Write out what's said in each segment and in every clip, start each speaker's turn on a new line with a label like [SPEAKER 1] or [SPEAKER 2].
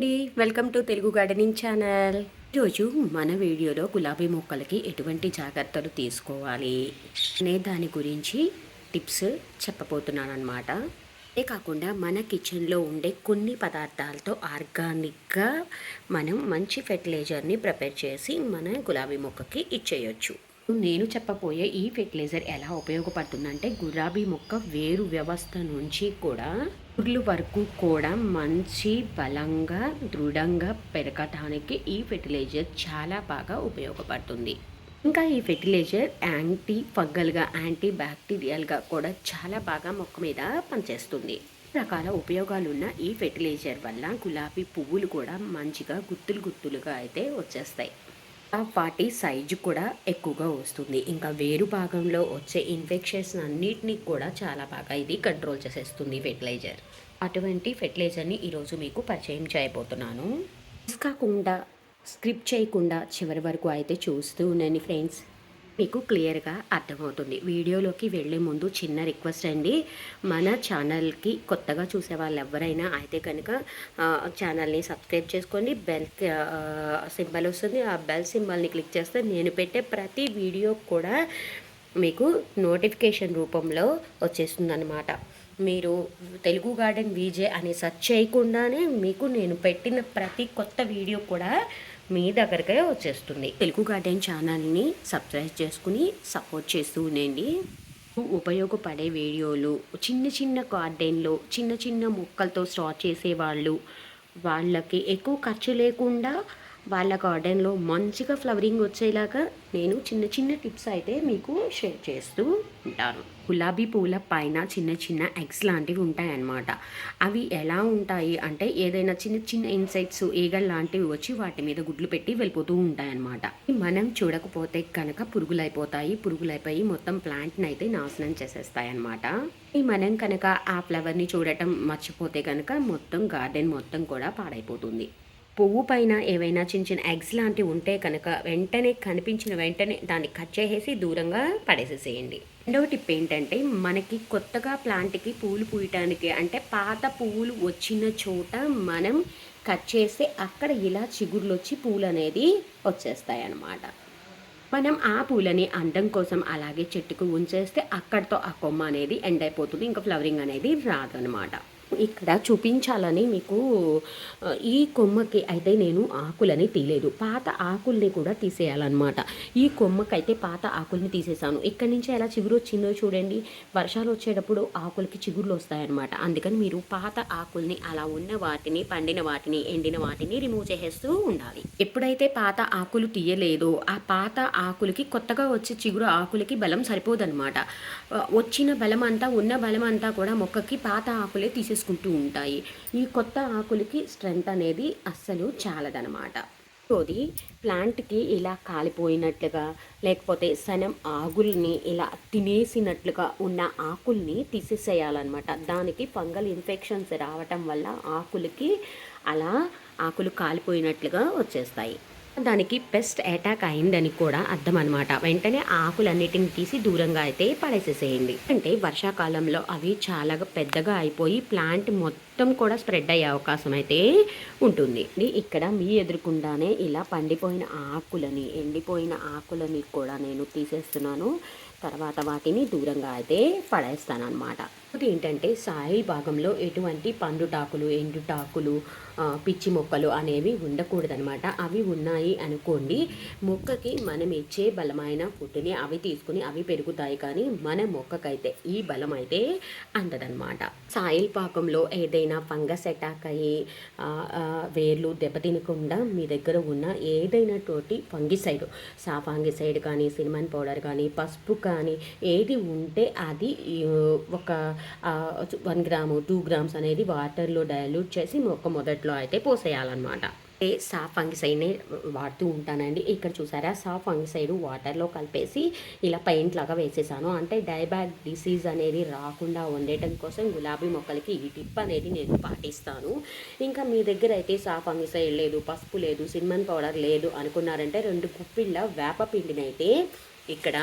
[SPEAKER 1] అండి. Welcome to Telugu gardening channel ఈరోజు మన వీడియోలో గులాబీ మొక్కలకి ఎటువంటి జాగ్రత్తలు తీసుకోవాలి అనే దాని గురించి టిప్స్ చెప్పబోతున్నాను అనమాట అంతే కాకుండా మన కిచెన్లో ఉండే కొన్ని పదార్థాలతో ఆర్గానిక్గా మనం మంచి ఫెర్టిలైజర్ని ప్రిపేర్ చేసి మన గులాబీ మొక్కకి ఇచ్చేయచ్చు. నేను చెప్పబోయే ఈ ఫెర్టిలైజర్ ఎలా ఉపయోగపడుతుందంటే గులాబీ మొక్క వేరు వ్యవస్థ నుంచి కూడా పుర్లు వరకు కూడా మంచి బలంగా దృఢంగా పెరగటానికి ఈ ఫెర్టిలైజర్ చాలా బాగా ఉపయోగపడుతుంది. ఇంకా ఈ ఫెర్టిలైజర్ యాంటీ ఫంగల్గా యాంటీ బ్యాక్టీరియల్గా కూడా చాలా బాగా మొక్క మీద పనిచేస్తుంది. రకాల ఉపయోగాలున్న ఈ ఫెర్టిలైజర్ వల్ల గులాబీ పువ్వులు కూడా మంచిగా గుత్తులు గుత్తులుగా అయితే వచ్చేస్తాయి. వాటి సైజు కూడా ఎక్కువగా వస్తుంది. ఇంకా వేరు భాగంలో వచ్చే ఇన్ఫెక్షన్స్ అన్నిటినీ కూడా చాలా బాగా ఇది కంట్రోల్ చేసేస్తుంది ఫెర్టిలైజర్ అటువంటి ఫెర్టిలైజర్ని ఈరోజు మీకు పరిచయం చేయబోతున్నాను. మిస్ కాకుండా స్క్రిప్ట్ చేయకుండా చివరి వరకు అయితే చూస్తూ ఉండండి ఫ్రెండ్స్ మీకు క్లియర్గా అర్థమవుతుంది. వీడియోలోకి వెళ్ళే ముందు చిన్న రిక్వెస్ట్ అండి. మన ఛానల్కి కొత్తగా చూసే వాళ్ళు ఎవరైనా అయితే కనుక ఛానల్ని సబ్స్క్రైబ్ చేసుకోండి. బెల్ సింబల్ వస్తుంది. ఆ బెల్ సింబల్ని క్లిక్ చేస్తే నేను పెట్టే ప్రతి వీడియో కూడా మీకు నోటిఫికేషన్ రూపంలో వచ్చేస్తుందన్నమాట. మీరు తెలుగు గార్డెన్ వీజే అని సెర్చ్ చేయకుండానే మీకు నేను పెట్టిన ప్రతి కొత్త వీడియో కూడా మీ దగ్గరకే వచ్చేస్తుంది. తెలుగు గార్డెన్ ఛానల్ని సబ్స్క్రైబ్ చేసుకుని సపోర్ట్ చేస్తూ ఉండండి ఉపయోగపడే వీడియోలు చిన్న చిన్న గార్డెన్లో చిన్న చిన్న మొక్కలతో స్టార్ట్ చేసేవాళ్ళు వాళ్ళకి ఎక్కువ ఖర్చు లేకుండా వాళ్ళ గార్డెన్లో మంచిగా ఫ్లవరింగ్ వచ్చేలాగా నేను చిన్న చిన్న టిప్స్ అయితే మీకు షేర్ చేస్తూ ఉంటాను. గులాబీ పూల పైన చిన్న చిన్న ఎగ్స్ లాంటివి ఉంటాయన్నమాట. అవి ఎలా ఉంటాయి అంటే ఏదైనా చిన్న చిన్న ఇన్సెక్ట్స్ ఈగల్ లాంటివి వచ్చి వాటి మీద గుడ్లు పెట్టి వెళ్ళిపోతూ ఉంటాయన్నమాట. మనం చూడకపోతే కనుక పురుగులైపోతాయి. పురుగులైపోయి మొత్తం ప్లాంట్ని అయితే నాశనం చేసేస్తాయి అనమాట మనం కనుక ఆ ఫ్లవర్ని చూడటం మర్చిపోతే కనుక మొత్తం గార్డెన్ మొత్తం కూడా పాడైపోతుంది. పువ్వు పైన ఏవైనా చిన్న చిన్న ఎగ్స్ లాంటివి ఉంటే కనుక వెంటనే కనిపించిన వెంటనే దాన్ని కట్ చేసేసి దూరంగా పడేసేసేయండి. రెండవ టిప్ ఏంటంటే మనకి కొత్తగా ప్లాంట్కి పువ్వులు పూయటానికి అంటే పాత పువ్వులు వచ్చిన చోట మనం కట్ చేస్తే అక్కడ ఇలా చిగుర్లు వచ్చి పూలు అనేది వచ్చేస్తాయి అన్నమాట మనం ఆ పూలని అందం కోసం అలాగే చెట్టుకు ఉంచేస్తే అక్కడితో ఆ కొమ్మ అనేది ఎండ్ అయిపోతుంది ఇంకా ఫ్లవరింగ్ అనేది రాదు అనమాట ఇక్కడ చూపించాలని మీకు ఈ కొమ్మకి అయితే నేను ఆకులని తీయలేదు. పాత ఆకుల్ని కూడా తీసేయాలన్నమాట. ఈ కొమ్మకైతే పాత ఆకుల్ని తీసేసాను. ఇక్కడి నుంచి ఎలా చిగురు వచ్చిందో చూడండి. వర్షాలు వచ్చేటప్పుడు ఆకులకి చిగురులు వస్తాయన్నమాట. అందుకని మీరు పాత ఆకుల్ని అలా ఉన్న వాటిని పండిన వాటిని ఎండిన వాటిని రిమూవ్ చేసేస్తూ ఉండాలి. ఎప్పుడైతే పాత ఆకులు తీయలేదో ఆ పాత ఆకులకి కొత్తగా వచ్చే చిగురు ఆకులకి బలం సరిపోదన్నమాట. వచ్చిన బలం అంతా ఉన్న బలం అంతా కూడా మొక్కకి పాత ఆకులే తీసేసి తీసుకుంటూ ఉంటాయి. ఈ కొత్త ఆకులకి స్ట్రెంగ్త్ అనేది అస్సలు చాలదనమాట అది ప్లాంట్కి ఇలా కాలిపోయినట్లుగా లేకపోతే సనం ఆకుల్ని ఇలా తినేసినట్లుగా ఉన్న ఆకుల్ని తీసేసేయాలన్నమాట. దానికి ఫంగల్ ఇన్ఫెక్షన్స్ రావటం వల్ల ఆకులకి అలా ఆకులు కాలిపోయినట్లుగా వచ్చేస్తాయి. దానికి పెస్ట్ అటాక్ అయిందని కూడా అర్థం అనమాట వెంటనే ఆకులన్నిటిని తీసి దూరంగా అయితే పడేసేసేయండి. అంటే వర్షాకాలంలో అవి చాలా పెద్దగా అయిపోయి ప్లాంట్ మొత్తం కూడా స్ప్రెడ్ అయ్యే అవకాశం అయితే ఉంటుంది. ఇక్కడ మీ ఎదురుకుండానే ఇలా పండిపోయిన ఆకులని ఎండిపోయిన ఆకులని కూడా నేను తీసేస్తున్నాను. తర్వాత వాటిని దూరంగా అయితే పడేస్తాను అనమాట ఏంటంటే సాయి భాగంలో ఎటువంటి పండుటాకులు ఎండుటాకులు పిచ్చి మొక్కలు అనేవి ఉండకూడదనమాట అవి ఉన్నాయి అనుకోండి మొక్కకి మనం ఇచ్చే బలమైన ఫుడ్ని అవి తీసుకుని అవి పెరుగుతాయి కానీ మన మొక్కకైతే ఈ బలం అయితే అందదనమాట సాయిల్ పాకంలో ఏదైనా ఫంగస్ అటాక్ అయ్యి వేర్లు దెబ్బతినకుండా మీ దగ్గర ఉన్న ఏదైనా తోటి ఫంగిసైడ్ సాఫాంగిసైడ్ కానీ సినిమన్ పౌడర్ కానీ పసుపు కానీ ఏది ఉంటే అది ఒక వన్ గ్రాము టూ గ్రామ్స్ అనేది వాటర్లో డైల్యూట్ చేసి మొక్క మొదట్లో అయితే పోసేయాలన్నమాట. సాఫ్ ఫంగిసైడ్ని వాడుతూ ఉంటానండి. ఇక్కడ చూసారా? సాఫ్ ఫంగిసైడ్ వాటర్లో కలిపేసి ఇలా పెయింట్ లాగా వేసేసాను. అంటే డైబ్యాక్ డిసీజ్ అనేది రాకుండా ఉండటం కోసం గులాబీ మొక్కలకి ఈ టిప్ అనేది నేను పాటిస్తాను. ఇంకా మీ దగ్గర అయితే సాఫ్ ఫంగిసైడ్ లేదు పసుపు లేదు సినిమన్ పౌడర్ లేదు అనుకున్నారంటే రెండు కుప్పిళ్ళ వేప పిండిని అయితే ఇక్కడ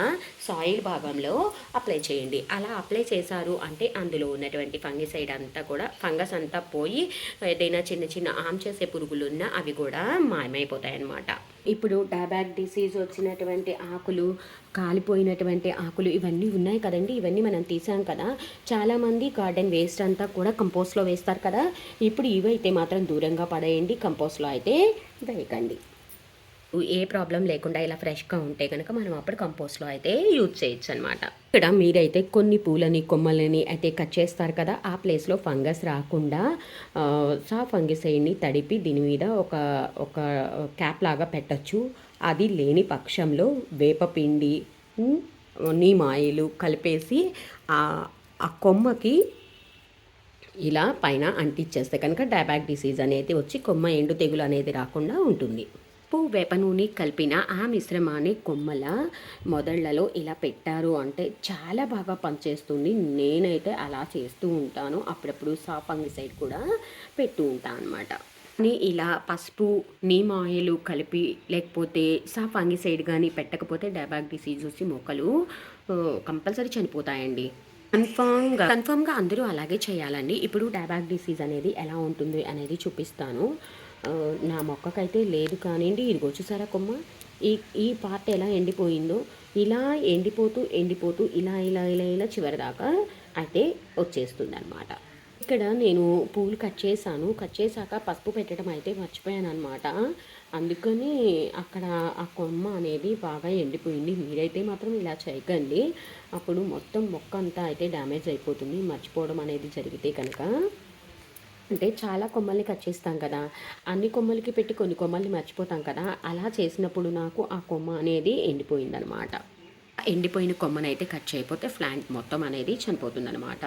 [SPEAKER 1] సాయిల్ భాగంలో అప్లై చేయండి. అలా అప్లై చేశారు అంటే అందులో ఉన్నటువంటి ఫంగిసైడ్ అంతా కూడా ఫంగస్ అంతా పోయి ఏదైనా చిన్న చిన్న ఆమ్ చేసే పురుగులు ఉన్నా అవి కూడా మాయమైపోతాయి అన్నమాట ఇప్పుడు డాబాక్ డిసీజ్ వచ్చినటువంటి ఆకులు కాలిపోయినటువంటి ఆకులు ఇవన్నీ ఉన్నాయి కదండి. ఇవన్నీ మనం తీసాం కదా. చాలామంది గార్డెన్ వేస్ట్ అంతా కూడా కంపోస్ట్లో వేస్తారు కదా. ఇప్పుడు ఇవైతే మాత్రం దూరంగా పడేయండి. కంపోస్ట్లో అయితే వేయకండి. ఏ ప్రాబ్లం లేకుండా ఇలా ఫ్రెష్గా ఉంటే కనుక మనం అప్పుడు కంపోస్ట్లో అయితే యూజ్ చేయొచ్చు అనమాట ఇక్కడ మీరైతే కొన్ని పూలని కొమ్మలని అయితే కట్ చేస్తారు కదా ఆ ప్లేస్లో ఫంగస్ రాకుండా సా ఫంగిసైడ్ని తడిపి దీని మీద ఒక ఒక క్యాప్ లాగా పెట్టచ్చు. అది లేని పక్షంలో వేపపిండి నీమాయిలు కలిపేసి ఆ కొమ్మకి ఇలా పైన అంటించేస్తే కనుక డయాబాక్ డిసీజ్ అనేది వచ్చి కొమ్మ ఎండు తెగులు అనేది రాకుండా ఉంటుంది. ఉప్పు వేప నూనె కలిపిన ఆ మిశ్రమాన్ని కొమ్మల మొదళ్ళలో ఇలా పెట్టారు. అంటే చాలా బాగా పనిచేస్తుంది. నేనైతే అలా చేస్తూ ఉంటాను. అప్పుడప్పుడు సాఫంగిసైడ్ కూడా పెడుతూ ఉంటాను అనమాట ఇలా పసుపు నీమ్ ఆయిల్ కలిపి లేకపోతే సాఫంగిసైడ్ కానీ పెట్టకపోతే డయాబాక్ డిసీజ్ వచ్చి మొక్కలు కంపల్సరీ చనిపోతాయండి. కన్ఫామ్గా కన్ఫామ్గా అందరూ అలాగే చేయాలండి. ఇప్పుడు డయాబాక్ డిసీజ్ అనేది ఎలా ఉంటుంది అనేది చూపిస్తాను. నా మొక్కకైతే లేదు కానివ్వండి. ఇదిగో చూసారా కొమ్మ? ఈ ఈ పార్ట్ ఎలా ఎండిపోయిందో ఇలా ఎండిపోతూ ఎండిపోతూ ఇలా ఇలా ఇలా ఇలా చివరిదాకా అయితే వచ్చేస్తుంది అనమాట ఇక్కడ నేను పూలు కట్ చేశాను. కట్ చేశాక పసుపు పెట్టడం అయితే మర్చిపోయాను అనమాట అందుకని అక్కడ ఆ కొమ్మ అనేది బాగా ఎండిపోయింది. మీరైతే మాత్రం ఇలా చేయకండి. అప్పుడు మొత్తం మొక్క అంతా అయితే డ్యామేజ్ అయిపోతుంది. మర్చిపోవడం అనేది జరిగితే కనుక. అంటే చాలా కొమ్మల్ని కట్ చేస్తాం కదా. అన్ని కొమ్మలకి పెట్టి కొన్ని కొమ్మల్ని మర్చిపోతాం కదా. అలా చేసినప్పుడు నాకు ఆ కొమ్మ అనేది ఎండిపోయిందనమాట. ఎండిపోయిన కొమ్మనైతే కట్ చేయకపోతే ప్లాంట్ మొత్తం అనేది చనిపోతుందనమాట.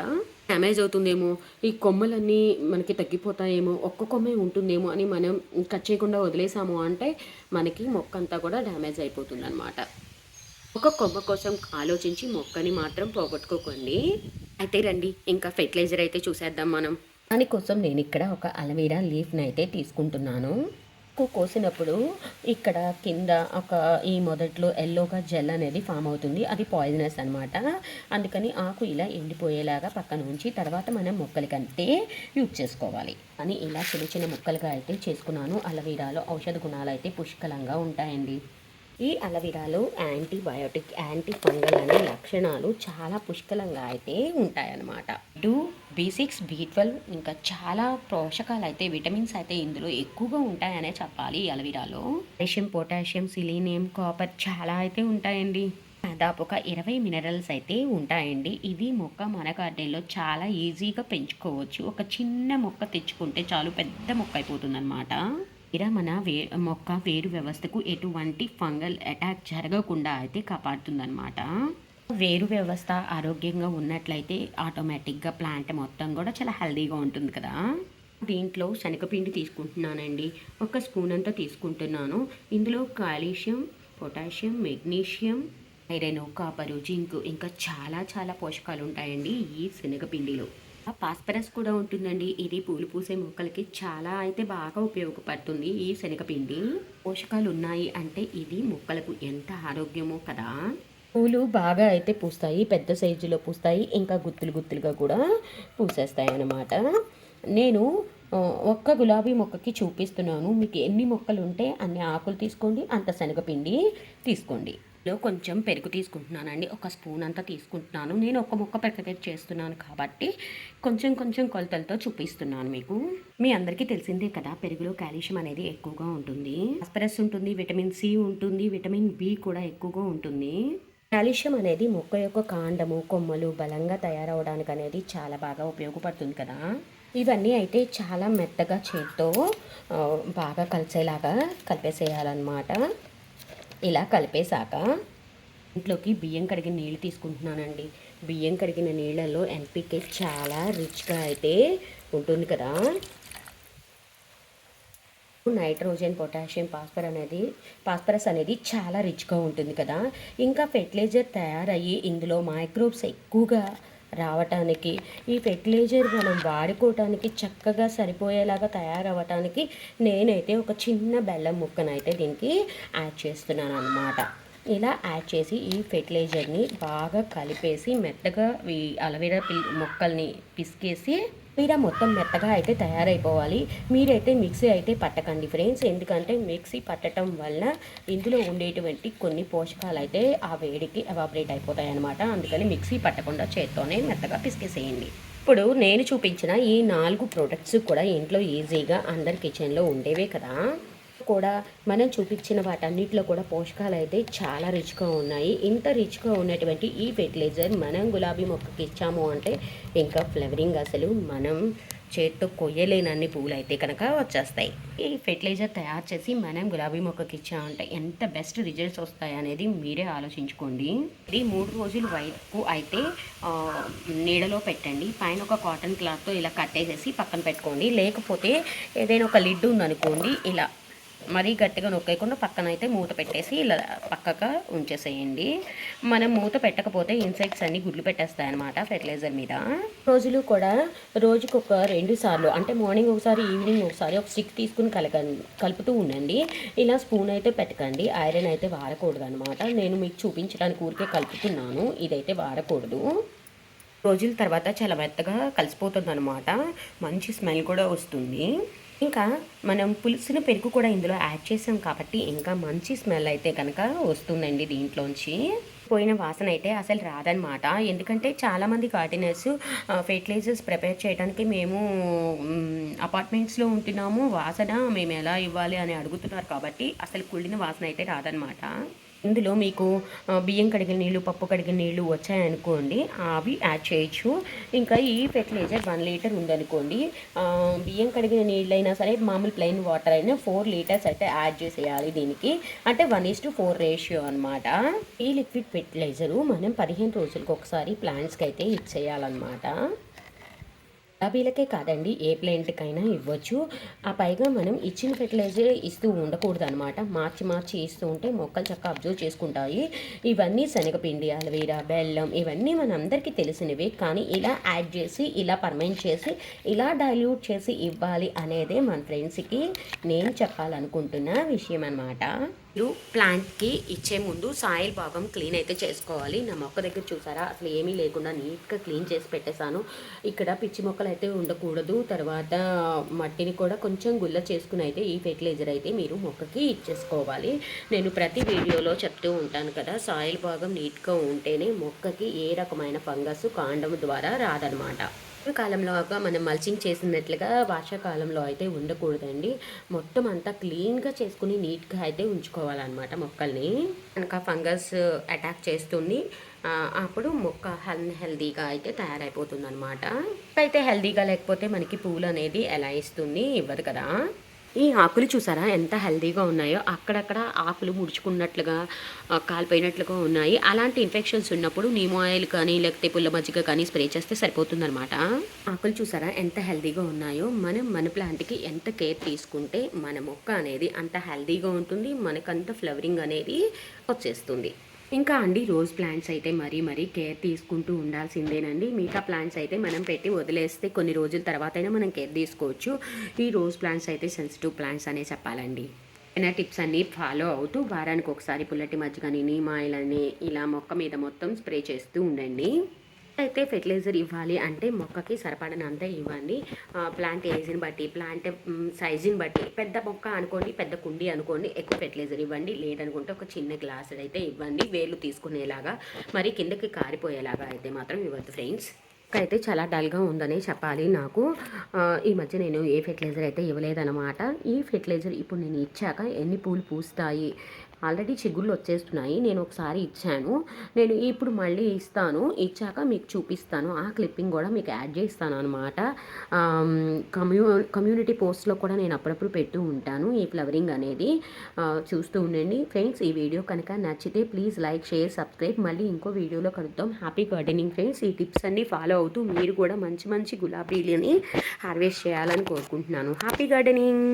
[SPEAKER 1] డ్యామేజ్ అవుతుందేమో? ఈ కొమ్మలన్నీ మనకి తగ్గిపోతాయేమో? ఒక్క కొమ్మే ఉంటుందేమో అని మనం కట్ చేయకుండా వదిలేసాము అంటే మనకి మొక్క అంతా కూడా డ్యామేజ్ అయిపోతుందన్నమాట ఒక కొమ్మ కోసం ఆలోచించి మొక్కని మాత్రం పోగొట్టుకోకండి. అయితే రండి ఇంకా ఫెర్టిలైజర్ అయితే చూసేద్దాం మనం. దానికోసం నేను ఇక్కడ ఒక అలవీరా లీఫ్ని అయితే తీసుకుంటున్నాను కోసినప్పుడు ఇక్కడ కింద ఒక ఈ మొదట్లో ఎల్లోగా జెల్ అనేది ఫామ్ అవుతుంది. అది పాయిజనస్ అనమాట అందుకని ఆకు ఇలా ఎండిపోయేలాగా పక్కన ఉంచి తర్వాత మనం మొక్కలకంటే యూజ్ చేసుకోవాలి. అని ఇలా చిన్న చిన్న ముక్కలుగా అయితే చేసుకున్నాను. అలవీరాలో ఔషధ గుణాలు అయితే పుష్కలంగా ఉంటాయండి. ఈ అలవిరాలో యాంటీబయోటిక్ యాంటీ ఫంగల్ అనే లక్షణాలు చాలా పుష్కలంగా అయితే ఉంటాయన్నమాట. Two B six B twelve ఇంకా చాలా పోషకాలు అయితే విటమిన్స్ అయితే ఇందులో ఎక్కువగా ఉంటాయనే చెప్పాలి ఈ అలవీరాలో. కాల్షియం పొటాషియం సిలీనియం కాపర్ చాలా అయితే ఉంటాయండి. దాదాపు ఒక ఇరవై మినరల్స్ అయితే ఉంటాయండి. ఇది మొక్క మన గార్డెన్లో చాలా ఈజీగా పెంచుకోవచ్చు. ఒక చిన్న మొక్క తెచ్చుకుంటే చాలు పెద్ద మొక్క అయిపోతుంది ఇలా మన వే మొక్క వేరు వ్యవస్థకు ఎటువంటి ఫంగల్ అటాక్ జరగకుండా అయితే కాపాడుతుందన్నమాట. వేరు వ్యవస్థ ఆరోగ్యంగా ఉన్నట్లయితే ఆటోమేటిక్గా ప్లాంట్ మొత్తం కూడా చాలా హెల్దీగా ఉంటుంది కదా. దీంట్లో శనగపిండి తీసుకుంటున్నానండి. ఒక స్పూన్ అంతా తీసుకుంటున్నాను. ఇందులో calcium potassium magnesium iron copper zinc ఇంకా చాలా చాలా పోషకాలు ఉంటాయండి ఈ శనగపిండిలో. పాస్పరస్ కూడా ఉంటుందండి. ఇది పూలు పూసే మొక్కలకి చాలా అయితే బాగా ఉపయోగపడుతుంది ఈ శనగపిండి. పోషకాలు ఉన్నాయి అంటే ఇది మొక్కలకు ఎంత ఆరోగ్యమో కదా. పూలు బాగా అయితే పూస్తాయి పెద్ద సైజులో పూస్తాయి ఇంకా గుత్తులు గుత్తులుగా కూడా పూసేస్తాయి అన్నమాట నేను ఒక్క గులాబీ మొక్కకి చూపిస్తున్నాను. మీకు ఎన్ని మొక్కలు ఉంటే అన్ని ఆకులు తీసుకోండి అంత శనగపిండి తీసుకోండి. లో కొంచెం పెరుగు తీసుకుంటున్నానండి. ఒక స్పూన్ అంతా తీసుకుంటున్నాను. నేను ఒక మొక్క ప్యాకెట్ చేస్తున్నాను కాబట్టి కొంచెం కొంచెం కొలతలతో చూపిస్తున్నాను మీకు. మీ అందరికీ తెలిసిందే కదా పెరుగులో కాల్షియం అనేది ఎక్కువగా ఉంటుంది. ఆస్పరస్ ఉంటుంది విటమిన్ సి ఉంటుంది విటమిన్ బి కూడా ఎక్కువగా ఉంటుంది. కాల్షియం అనేది మొక్క యొక్క కాండము కొమ్మలు బలంగా తయారవడానికి అనేది చాలా బాగా ఉపయోగపడుతుంది కదా. ఇవన్నీ అయితే చాలా మెత్తగా చేత్తో బాగా కలిసేలాగా కలిపేసేయాలన్నమాట. ఇలా కలిపేశాక ఇంట్లోకి బియ్యం కడిగిన నీళ్ళు తీసుకుంటున్నానండి. బియ్యం కడిగిన నీళ్ళలో ఎన్పికే చాలా రిచ్గా అయితే ఉంటుంది కదా. నైట్రోజన్ పొటాషియం పాస్పర్ అనేది పాస్పరస్ అనేది చాలా రిచ్గా ఉంటుంది కదా. ఇంకా ఫెర్టిలైజర్ తయారయ్యి ఇందులో మైక్రోబ్స్ ఎక్కువగా రావటానికి ఈ ఫెర్టిలైజర్ మనం వాడుకోవటానికి చక్కగా సరిపోయేలాగా తయారవ్వటానికి నేనైతే ఒక చిన్న బెల్లం ముక్కనైతే దీనికి యాడ్ చేస్తున్నాను అనమాట ఇలా యాడ్ చేసి ఈ ఫెర్టిలైజర్ని బాగా కలిపేసి మెత్తగా ఈ అలవేరా పిల్ మొక్కల్ని పిసికేసి అలవేరా మొత్తం మెత్తగా అయితే తయారైపోవాలి. మీరైతే మిక్సీ అయితే పట్టకండి ఫ్రెండ్స్. ఎందుకంటే మిక్సీ పట్టడం వల్ల ఇందులో ఉండేటువంటి కొన్ని పోషకాలు అయితే ఆ వేడికి ఎవాపరేట్ అయిపోతాయి అనమాట అందుకని మిక్సీ పట్టకుండా చేత్తోనే మెత్తగా పిసికేసేయండి. ఇప్పుడు నేను చూపించిన ఈ నాలుగు ప్రోడక్ట్స్ కూడా ఇంట్లో ఈజీగా అందరి కిచెన్లో ఉండేవే కదా. కూడా మనం చూపించిన వాటన్నిటిలో కూడా పోషకాలు అయితే చాలా రిచ్గా ఉన్నాయి. ఇంత రిచ్గా ఉన్నటువంటి ఈ ఫెర్టిలైజర్ మనం గులాబీ మొక్కకి ఇచ్చాము అంటే ఇంకా ఫ్లవరింగ్ అసలు మనం చేత్తో కొయ్యలేనన్ని పువ్వులు అయితే కనుక వచ్చేస్తాయి. ఈ ఫెర్టిలైజర్ తయారు చేసి మనం గులాబీ మొక్కకి ఇచ్చామంటే ఎంత బెస్ట్ రిజల్ట్స్ వస్తాయి అనేది మీరే ఆలోచించుకోండి. ఇది మూడు రోజుల వరకు అయితే నీడలో పెట్టండి. పైన ఒక కాటన్ క్లాత్తో ఇలా కట్టేసేసి పక్కన పెట్టుకోండి. లేకపోతే ఏదైనా ఒక లిడ్ ఉందనుకోండి ఇలా మరీ గట్టిగా నొక్కేయకుండా పక్కన అయితే మూత పెట్టేసి ఇలా పక్కగా ఉంచేసేయండి. మనం మూత పెట్టకపోతే ఇన్సెక్ట్స్ అన్ని గుడ్లు పెట్టేస్తాయి అనమాట ఫెర్టిలైజర్ మీద. రోజులు కూడా రోజుకు ఒక రెండు సార్లు అంటే మార్నింగ్ ఒకసారి ఈవినింగ్ ఒకసారి ఒక స్టిక్ తీసుకుని కలగండి కలుపుతూ ఉండండి. ఇలా స్పూన్ అయితే పెట్టకండి ఐరన్ అయితే వాడకూడదు అనమాట నేను మీకు చూపించడానికి ఊరికే కలుపుతున్నాను ఇదైతే వాడకూడదు. రోజుల తర్వాత చాలా మెత్తగా కలిసిపోతుంది అనమాట మంచి స్మెల్ కూడా వస్తుంది. ఇంకా మనం పులుసున పెరుగు కూడా ఇందులో యాడ్ చేసాం కాబట్టి ఇంకా మంచి స్మెల్ అయితే కనుక వస్తుందండి దీంట్లోంచి. పోయిన వాసన అయితే అసలు రాదనమాట ఎందుకంటే చాలామంది గార్డెనర్స్ ఫెర్టిలైజర్స్ ప్రిపేర్ చేయడానికి మేము అపార్ట్మెంట్స్లో ఉంటున్నాము. వాసన మేము ఎలా ఇవ్వాలి అని అడుగుతున్నారు కాబట్టి అసలు కుళ్ళిన వాసన అయితే రాదనమాట ఇందులో మీకు బియ్యం కడిగిన నీళ్ళు పప్పు కడిగిన నీళ్ళు వచ్చాయనుకోండి అవి యాడ్ చేయొచ్చు. ఇంకా ఈ ఫెర్టిలైజర్ వన్ లీటర్ ఉందనుకోండి బియ్యం కడిగిన నీళ్ళైనా సరే మామూలు ప్లెయిన్ వాటర్ అయినా ఫోర్ లీటర్స్ అయితే యాడ్ చేసేయాలి దీనికి. అంటే one is to four ratio అనమాట ఈ లిక్విడ్ ఫెర్టిలైజరు మనం పదిహేను రోజులకు ఒకసారి ప్లాంట్స్కి అయితే ఇచ్చేయాలన్నమాట. గులాబీలకే కాదండి ఏ ప్లాంట్కైనా ఇవ్వచ్చు. ఆ పైగా మనం ఇచ్చిన ఫెర్టిలైజర్ ఇస్తూ ఉండకూడదు అనమాట మార్చి మార్చి ఇస్తూ ఉంటే మొక్కలు చక్కగా అబ్జర్వ్ చేసుకుంటాయి. ఇవన్నీ శనగపిండి అలవీరా బెల్లం ఇవన్నీ మనందరికీ తెలిసినవి. కానీ ఇలా యాడ్ చేసి ఇలా పర్మెంట్ చేసి ఇలా డైల్యూట్ చేసి ఇవ్వాలి అనేదే మన ఫ్రెండ్స్కి నేను చెప్పాలనుకుంటున్న విషయం అనమాట మీరు ప్లాంట్కి ఇచ్చే ముందు సాయిల్ భాగం క్లీన్ అయితే చేసుకోవాలి. నా మొక్క దగ్గర చూసారా? అసలు ఏమీ లేకుండా నీట్గా క్లీన్ చేసి పెట్టేశాను. ఇక్కడ పిచ్చి మొక్కలు అయితే ఉండకూడదు. తర్వాత మట్టిని కూడా కొంచెం గుల్ల చేసుకుని అయితే ఈ ఫెర్టిలైజర్ అయితే మీరు మొక్కకి ఇచ్చేసుకోవాలి. నేను ప్రతి వీడియోలో చెప్తూ ఉంటాను కదా సాయిల్ భాగం నీట్గా ఉంటేనే మొక్కకి ఏ రకమైన ఫంగస్ కాండం ద్వారా రాదనమాట కాలంలోగా మనం మల్చింగ్ చేసినట్లుగా వర్షాకాలంలో అయితే ఉండకూడదండి. మొత్తం అంతా క్లీన్గా చేసుకుని నీట్గా అయితే ఉంచుకోవాలన్నమాట మొక్కల్ని. కనుక ఫంగస్ అటాక్ చేస్తుంది. అప్పుడు మొక్క హెల్దీగా అయితే తయారైపోతుంది అనమాట అయితే హెల్దీగా లేకపోతే మనకి పూలు అనేది ఎలా ఇస్తుంది? ఇవ్వదు కదా. ఈ ఆకులు చూసారా? ఎంత హెల్దీగా ఉన్నాయో. అక్కడక్కడ ఆకులు ముడుచుకున్నట్లుగా కాలిపోయినట్లుగా ఉన్నాయి. అలాంటి ఇన్ఫెక్షన్స్ ఉన్నప్పుడు నీమో ఆయిల్ కానీ లేకపోతే పుల్ల మజ్జిగ కానీ స్ప్రే చేస్తే సరిపోతుందనమాట ఆకులు చూసారా? ఎంత హెల్దీగా ఉన్నాయో. మనం మన ప్లాంట్కి ఎంత కేర్ తీసుకుంటే మన మొక్క అనేది అంత హెల్దీగా ఉంటుంది. మనకంత ఫ్లవరింగ్ అనేది వచ్చేస్తుంది. ఇంకా అండి రోజ్ ప్లాంట్స్ అయితే మరీ మరీ కేర్ తీసుకుంటూ ఉండాల్సిందేనండి. మిగతా ప్లాంట్స్ అయితే మనం పెట్టి వదిలేస్తే కొన్ని రోజుల తర్వాత అయినా మనం కేర్ తీసుకోవచ్చు. ఈ రోజ్ ప్లాంట్స్ అయితే సెన్సిటివ్ ప్లాంట్స్ అనే చెప్పాలండి. అయినా టిప్స్ అన్నీ ఫాలో అవుతూ వారానికి ఒకసారి పుల్లటి మజ్జిగని నీమ్ ఆయిల్ అని ఇలా మొక్క మీద మొత్తం స్ప్రే చేస్తూ ఉండండి. అయితే ఫెర్టిలైజర్ ఇవ్వాలి అంటే మొక్కకి సరిపడనంత ఇవ్వండి. ప్లాంట్ ఏజ్ని బట్టి ప్లాంట్ సైజుని బట్టి. పెద్ద మొక్క అనుకోండి పెద్ద కుండి అనుకోండి ఎక్కువ ఫెర్టిలైజర్ ఇవ్వండి. లేదనుకుంటే ఒక చిన్న గ్లాస్ అయితే ఇవ్వండి. వేర్లు తీసుకునేలాగా మరి కిందకి కారిపోయేలాగా అయితే మాత్రం ఇవ్వద్దు ఫ్రెండ్స్. అయితే చాలా డల్గా ఉందని చెప్పాలి నాకు. ఈ మధ్య నేను ఏ ఫెర్టిలైజర్ అయితే ఇవ్వలేదన్నమాట. ఈ ఫెర్టిలైజర్ ఇప్పుడు నేను ఇచ్చాక ఎన్ని పూలు పూస్తాయి? ఆల్రెడీ చిగుళ్ళు వచ్చేస్తున్నాయి. నేను ఒకసారి ఇచ్చాను. నేను ఇప్పుడు మళ్ళీ ఇస్తాను. ఇచ్చాక మీకు చూపిస్తాను. ఆ క్లిప్పింగ్ కూడా మీకు యాడ్ చేస్తాను అనమాట కమ్యూ కమ్యూనిటీ పోస్ట్లో కూడా నేను అప్పుడప్పుడు పెడుతూ ఉంటాను ఈ ఫ్లవరింగ్ అనేది. చూస్తూ ఉండండి. ఫ్రెండ్స్ ఈ వీడియో కనుక నచ్చితే ప్లీజ్ లైక్ షేర్ సబ్స్క్రైబ్. మళ్ళీ ఇంకో వీడియోలో కలుద్దాం. Happy gardening friends. ఈ టిప్స్ అన్ని ఫాలో అవుతూ మీరు కూడా మంచి మంచి గులాబీలని హార్వెస్ట్ చేయాలని కోరుకుంటున్నాను. Happy gardening!